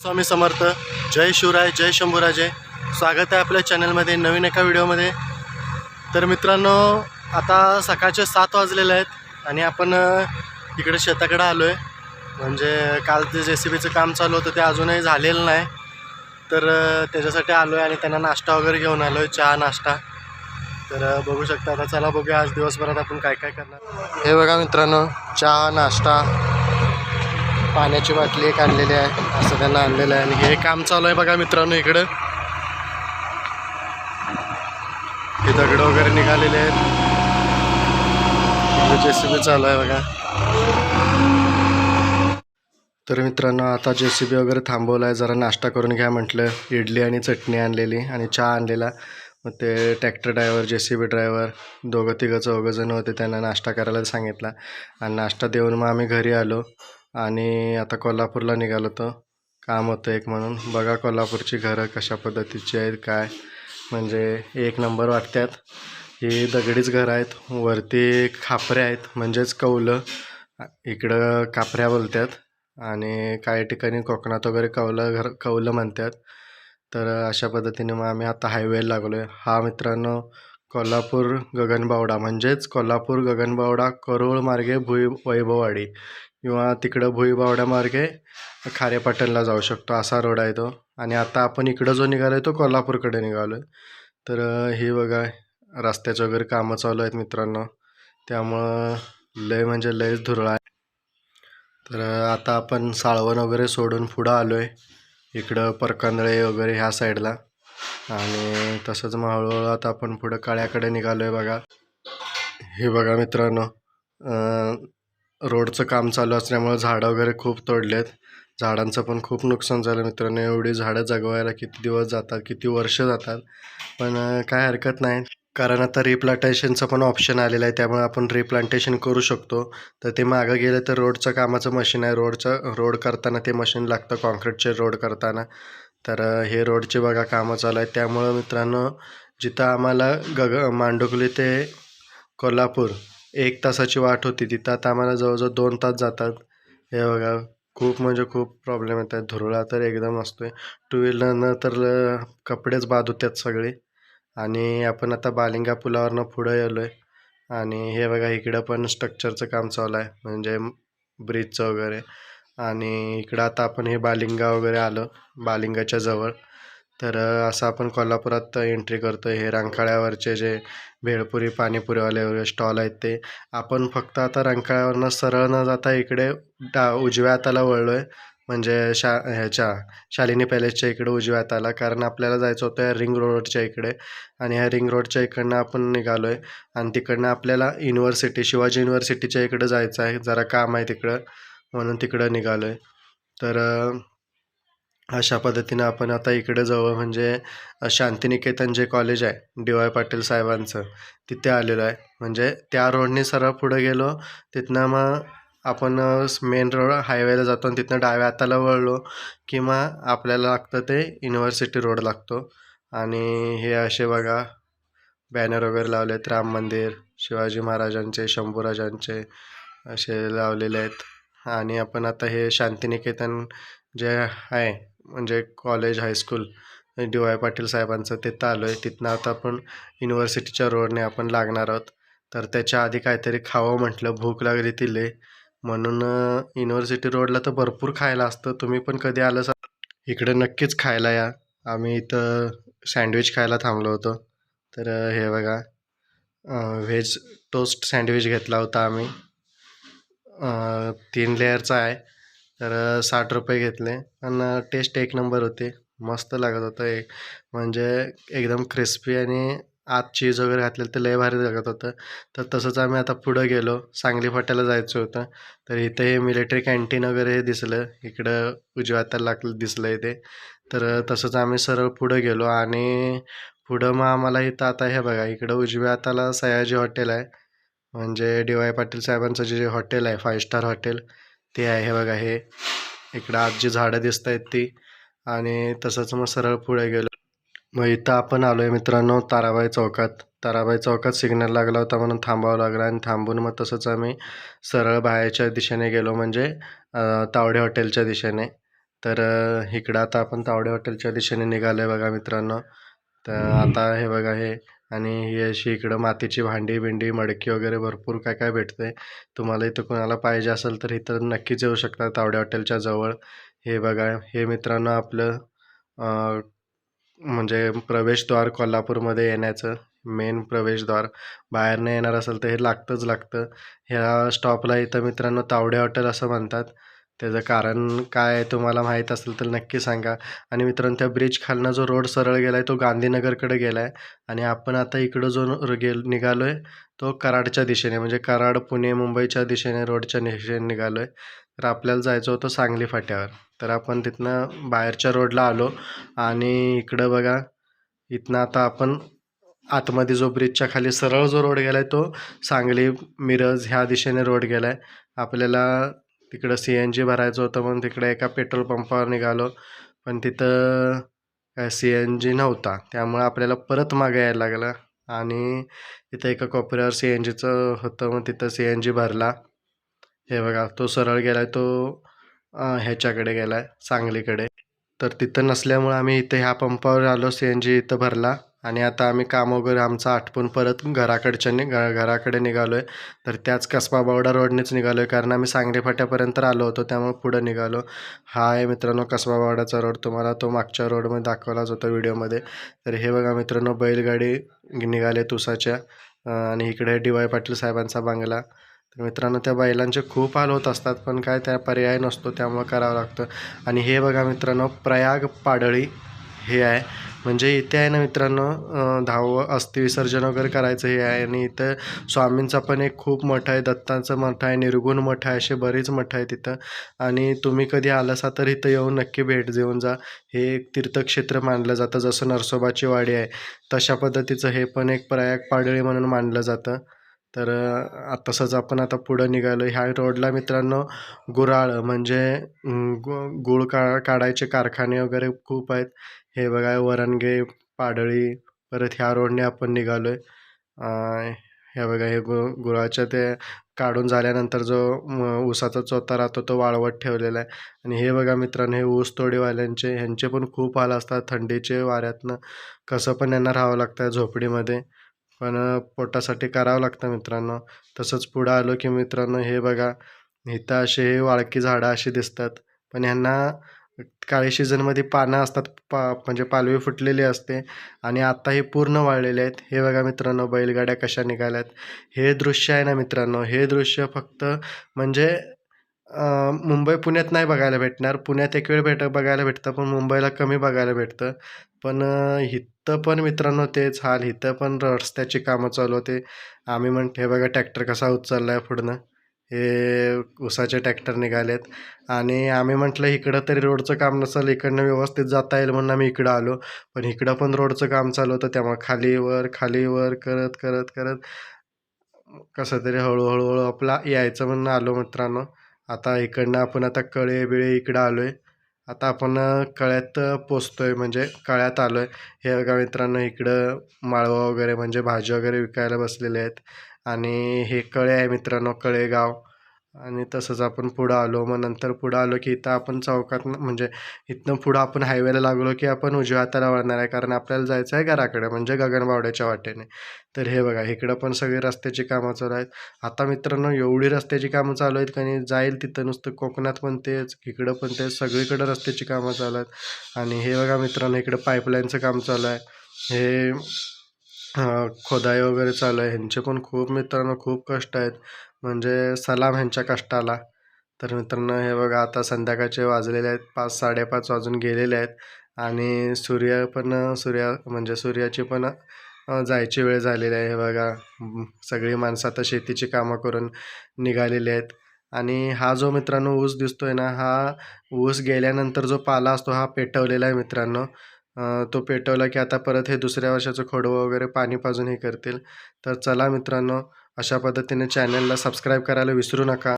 स्वामी समर्थ जय शिवराय जय शंभूराजे. स्वागत आहे आपल्या चॅनलमध्ये नवीन एका व्हिडिओमध्ये. तर मित्रांनो आता सकाळचे सात वाजलेले आहेत आणि आपण इकडे शेताकडे आलो आहे म्हणजे काल ते जे सी बीचं काम चालू होतं ते अजूनही झालेलं नाही. तर त्याच्यासाठी आलो आहे आणि त्यांना नाश्ता वगैरे घेऊन आलो आहे चहा नाश्ता. तर बघू शकता आता चला बघूया आज दिवसभरात आपण काय काय करणार. हे बघा मित्रांनो चहा नाश्ता. पाण्याची बाटली एक आणलेली आहे असं त्यांना आणलेलं आहे. आणि हे काम चालू आहे बघा मित्रांनो इकडं. हे दगड वगैरे निघालेले आहेत. जे सी बी चालू आहे बघा. तर मित्रांनो आता जे सी बी वगैरे थांबवलं आहे. जरा नाश्ता करून घ्या म्हटलं. इडली आणि चटणी आणलेली आणि चहा आणलेला. मग ते tractor driver J C B driver दोघं तिघं चौघं जण होते त्यांना नाश्ता करायला सांगितला. आणि नाश्ता देऊन मग आम्ही घरी आलो. आणि आता कोल्हापूरला निघालो तर काम होतं एक म्हणून. बघा कोल्हापूरची घरं कशा पद्धतीची आहेत काय? म्हणजे एक नंबर वाटतात ही दगडीच घरं आहेत. वरती खापऱ्या आहेत. म्हणजेच कौलं. इकडं कापऱ्या बोलतात आणि काही ठिकाणी कोकणात वगैरे कौलं घर कौलं म्हणतात तर अशा पद्धतीने मग आम्ही आता हायवेला लागलो आहे हा मित्रांनो कोल्हापूर गगनबावडा. म्हणजेच कोल्हापूर गगनबावडा करोळ मार्गे भुई वैभववाडी. किंवा तिकडं भुईबावड्यामार्गे खारेपाटणला जाऊ शकतो. असा रोड आहे तो. आणि आता आपण इकडं जो निघालो आहे तो कोल्हापूरकडे निघालो आहे. तर हे बघा रस्त्याचं वगैरे कामं चालू आहेत मित्रांनो. त्यामुळं लय म्हणजे लयच धुरळा आहे. तर आता आपण साळवण वगैरे सोडून पुढं आलो आहे इकडं परकंदळे वगैरे ह्या साईडला. आणि तसंच मग हळूहळू आता आपण पुढं काळ्याकडे निघालो आहे बघा. हे बघा मित्रांनो रोडचं काम चालू असल्यामुळं झाडं वगैरे खूप तोडलेत. झाडांचं पण खूप नुकसान झालं मित्रांनो. एवढी झाडं जगवायला किती दिवस जातात किती वर्ष जातात. पण काय हरकत नाही. कारण आता रिप्लांटेशनचं पण ऑप्शन आलेलं आहे. त्यामुळे आपण रिप्लांटेशन करू शकतो. तर ते मागं गेलं तर रोडचं कामाचं मशीन आहे. रोडचं रोड करताना ते मशीन लागतं. कॉन्क्रीटचे रोड करताना. तर हे रोडचे बघा कामं चालू आहेत. त्यामुळं मित्रांनो जिथं आम्हाला गग मांडुकली ते कोल्हापूर एक तासाची वाट होती तिथं आता आम्हाला जवळजवळ दोन तास जातात. हे बघा खूप म्हणजे खूप प्रॉब्लेम येतात धुरळा तर एकदम असतो आहे टू व्हीलरनं तर कपडेच बाद होतात सगळे. आणि आपण आता बालिंगा पुलावरनं पुढं गेलो आहे आणि हे बघा इकडं पण स्ट्रक्चरचं काम चालू आहे. म्हणजे ब्रिजचं वगैरे. आणि इकडं आता आपण हे बालिंगा वगैरे आलं. बालिंगाच्या जवळ. तर असं आपण कोल्हापुरात एंट्री करतो हे रंकाळ्यावरचे जे भेळपुरी पाणीपुरीवाले वगैरे स्टॉल आहेत ते. आपण फक्त आता रंकाळ्यावरनं सरळ न जाता इकडे डा उजव्या हाताला वळलो आहे म्हणजे शा ह्याच्या शालिनी पॅलेसच्या इकडे उजव्या हाताला. कारण आपल्याला जायचं होतं या रिंग रोडच्या इकडे. आणि ह्या रिंग रोडच्या इकडनं आपण निघालो आहे आणि तिकडनं आपल्याला युनिव्हर्सिटी शिवाजी युनिव्हर्सिटीच्या इकडे जायचं आहे. जरा काम आहे तिकडं. म्हणून तिकडं निघालो आहे तर अशा पद्धतीनं आपण आता इकडे जवळ म्हणजे शांतिनिकेतन जे कॉलेज आहे डी वाय पाटील साहेबांचं तिथे आलेलो आहे. म्हणजे त्या रोडने सरळ पुढे गेलो तिथनं मग आपण मेन रोड हायवेला जातो आणि तिथनं डाव्या हाताला वळलो किंवा आपल्याला लागतं ते युनिव्हर्सिटी रोड लागतो. आणि हे असे बघा बॅनर वगैरे लावले आहेत. राम मंदिर शिवाजी महाराजांचे शंभूराजांचे असे लावलेले आहेत. आणि आपण आता हे शांतिनिकेतन जे आहे म्हणजे college high school D Y Patil साहेबांचं तिथं आलो आहे. तिथनं आता आपण युनिव्हर्सिटीच्या रोडने आपण लागणार आहोत. तर त्याच्या आधी काहीतरी खावं म्हटलं भूक लागली तिले. म्हणून युनिव्हर्सिटी रोडला तर भरपूर खायला असतं. तुम्ही पण कधी आलं सा इकडे नक्कीच खायला या. आम्ही इथं सँडविच खायला थांबलो होतो. तर हे बघा व्हेज टोस्ट सँडविच घेतला होता आम्ही. तीन लेअरचा आहे. तर साठ रुपये घेतले. आणि टेस्ट एक नंबर होते. मस्त लागत होतं एक. म्हणजे एकदम क्रिस्पी आणि आत चीज वगैरे घातलेलं तर लय भारी लागत होतं. तर तसंच आम्ही आता पुढं गेलो. सांगली फाट्याला जायचं होतं. तर इथे हे मिलिटरी कॅन्टीन वगैरे हे दिसलं. इकडं उजव्या हाताला लागलं दिसलं इथे तर तसंच आम्ही सरळ पुढं गेलो. आणि पुढं मग आम्हाला इथं आता हे बघा इकडं उजव्या हाताला सयाजी हॉटेल आहे. म्हणजे डी वाय पाटील साहेबांचं जे हॉटेल आहे फाय स्टार हॉटेल. ते आहे हे बघा हे इकडं आज जी झाडं दिसत आहेत ती. आणि तसंच मग सरळ पुढे गेलो. मग इथं आपण आलो आहे मित्रांनो ताराबाई चौकात. ताराबाई चौकात सिग्नल लागला होता म्हणून थांबावं लागलं आणि थांबून मग तसंच आम्ही सरळ बाहेरच्या दिशेने गेलो म्हणजे तावडे हॉटेलच्या दिशेने. तर इकडं आता आपण तावडे हॉटेलच्या दिशेने निघालो आहे बघा मित्रांनो. तर आता हे बघा हे आणि ही अशी इकडं मातीची भांडी बिंडी मडकी वगैरे भरपूर काय काय भेटते तुम्हाला इथं कोणाला पाहिजे असेल तर इथं नक्कीच येऊ शकता तावडे हॉटेलच्या जवळ. हे बघा हे मित्रांनो आपलं म्हणजे प्रवेशद्वार कोल्हापूरमध्ये येण्याचं मेन प्रवेशद्वार. बाहेरनं येणार असेल तर हे लागतंच लागतं. ह्या स्टॉपला इथं मित्रांनो तावडे हॉटेल असं म्हणतात. त्याचं कारण काय आहे तुम्हाला माहीत असेल तर नक्की सांगा. आणि मित्रांनो त्या ब्रिज खालनं जो रोड सरळ गेला आहे तो गांधीनगरकडे गेला आहे आणि आपण आता इकडं जो गेल निघालो आहे तो कराडच्या दिशेने म्हणजे कराड पुणे मुंबईच्या दिशेने रोडच्या दिशेने निघालो आहे तर आपल्याला जायचं होतं सांगली फाट्यावर. तर आपण तिथनं बाहेरच्या रोडला आलो. आणि इकडं बघा इथनं आता आपण आतमध्ये जो ब्रिजच्या खाली सरळ जो रोड गेला आहे तो सांगली मिरज ह्या दिशेने रोड गेला आहे आपल्याला तिकडं सी एन जी भरायचं होतं म्हणून तिकडे एका पेट्रोल पंपावर निघालो. पण तिथं काय सी एन जी नव्हता. त्यामुळं आपल्याला परत मागे यायला लागलं. आणि तिथं एका कोपऱ्यावर सी एन जीचं होतं मग तिथं सी एन जी भरला. हे बघा तो सरळ गेलाय तो ह्याच्याकडे ह्याच्याकडे गेलाय सांगलीकडे. तर तिथं नसल्यामुळं आम्ही इथं ह्या पंपावर आलो सी एन जी इथं भरला. आणि आता आम्ही काम वगैरे आमचं आटपून परत घराकडच्या नि घ घराकडे निघालो आहे तर त्याच कसबा बावडा रोडनेच निघालो आहे कारण आम्ही सांगली फाट्यापर्यंत आलो होतो त्यामुळे पुढं निघालो. हा आहे मित्रांनो कसबा बावडाचा रोड तुम्हाला तो मागच्या रोडमध्ये दाखवलाच होता व्हिडिओमध्ये. तर हे बघा मित्रांनो बैलगाडी निघाले तुसाच्या आणि इकडे डी वाय पाटील साहेबांचा बांगला. तर मित्रांनो त्या बैलांचे खूप हाल होत असतात पण काय त्या पर्याय नसतो त्यामुळं करावं लागतं. आणि हे बघा मित्रांनो प्रयाग पाडळी हे आहे. म्हणजे इथे आहे ना मित्रांनो धाव दहावं अस्थि विसर्जन वगैरे करायचं हे आहे. आणि इथं स्वामींचा पण एक खूप मठ आहे दत्तांचं मठ आहे निर्गुण मठ आहे असे बरेच मठ आहे तिथं आणि तुम्ही कधी आलासा तर इथं येऊन नक्की भेट देऊन जा. हे एक तीर्थक्षेत्र मानलं जातं जसं नरसोबाची वाडी आहे. तशा पद्धतीचं हे पण एक प्रयाग पाडळी म्हणून मानलं जातं. तर तसंच आपण आता पुढं निघालो. ह्या रोडला मित्रांनो गुराळ म्हणजे गु गुळ का काढायचे कारखाने वगैरे खूप आहेत. हे बघा वरणगे पाडळी परत ह्या रोडने आपण निघालो आहे हे बघा हे गु गुळाच्या ते काढून झाल्यानंतर जो म, ऊसाचा चोथा राहतो तो वाळवत ठेवलेला आहे. आणि हे बघा मित्रांनो हे ऊस तोडीवाल्यांचे ह्यांचे पण खूप हाल असतात थंडीचे वाऱ्यातनं. कसं पण यांना राहावं लागतं झोपडीमध्ये. पण पोटासाठी करावं लागतं मित्रांनो. तसंच पुढं आलो की मित्रांनो हे बघा. इथं असे हे वाळकी झाडं अशी दिसतात. पण ह्यांना काळी सीझनमध्ये पानं असतात पा म्हणजे पालवी फुटलेली असते आणि आत्ता हे पूर्ण वाळलेले आहेत. हे बघा मित्रांनो बैलगाड्या कशा निघाल्यात. हे दृश्य आहे ना मित्रांनो हे दृश्य फक्त म्हणजे मुंबई पुण्यात नाही बघायला भेटणार. पुण्यात एक वेळ भेट बघायला भेटतं पण मुंबईला कमी बघायला भेटतं. पण इथं पण मित्रांनो तेच हाल. इथं पण रस्त्याची कामं चालू होते. आम्ही म्हणते हे बघा ट्रॅक्टर कसा उचलला आहे पुढनं. हे उसाचे ट्रॅक्टर निघालेत. आणि आम्ही म्हटलं इकडं तरी रोडचं काम नसेल इकडनं व्यवस्थित जाता येईल म्हणून आम्ही इकडं आलो. पण इकडं पण रोडचं काम चालू होतं. त्यामुळे खाली वर खाली वर करत करत करत कसं तरी हळूहळू हळू आपला यायचं म्हणून आलो मित्रांनो. आता इकडनं आपण आता कळे बिळे इकडं आलो आहे आता आपण कळ्यात पोचतो आहे म्हणजे कळ्यात आलो आहे हे बघा मित्रांनो इकडं माळवा वगैरे म्हणजे भाजी वगैरे विकायला बसलेले आहेत. आणि हे कळे आहे मित्रांनो कळेगाव. आणि तसंच आपण पुढं आलो मग नंतर पुढं आलो की इथं आपण चौकात म्हणजे इथनं पुढं आपण हायवेला लागलो की आपण उजव्या हाताला वळणार आहे. कारण आपल्याला जायचं आहे घराकडे म्हणजे गगनबावड्याच्या वाटेने. तर हे बघा इकडं पण सगळी रस्त्याची कामं चालू आहेत. आता मित्रांनो एवढी रस्त्याची कामं चालू आहेत का जाईल तिथं नुसतं कोकणात पण तेच इकडं पण तेच सगळीकडं रस्त्याची कामं चालू आहेत. आणि हे बघा मित्रांनो इकडं पाईपलाईनचं काम चालू आहे. हे खोदाई वगैरे चालू आहे. ह्यांचे पण खूप मित्रांनो खूप कष्ट आहेत. म्हणजे सलाम ह्यांच्या कष्टाला. तर मित्रांनो हे बघा आता संध्याकाळचे वाजलेले आहेत. पाच साडेपाच वाजून गेलेले आहेत. आणि सूर्य पण सूर्या म्हणजे सूर्याची पण जायची वेळ झालेली आहे. हे बघा सगळी माणसं आता शेतीची कामं करून निघालेली आहेत. आणि हा जो मित्रांनो ऊस दिसतोय ना हा ऊस गेल्यानंतर जो पाला असतो हा पेटवलेला आहे मित्रांनो. तो पेटवला की आता परत हे दुसऱ्या वर्षाचं खोडवं वगैरे पाणी पाजून हे करतील. तर चला मित्रांनो अशा पद्धतीने चॅनलला सबस्क्राईब करायला विसरू नका.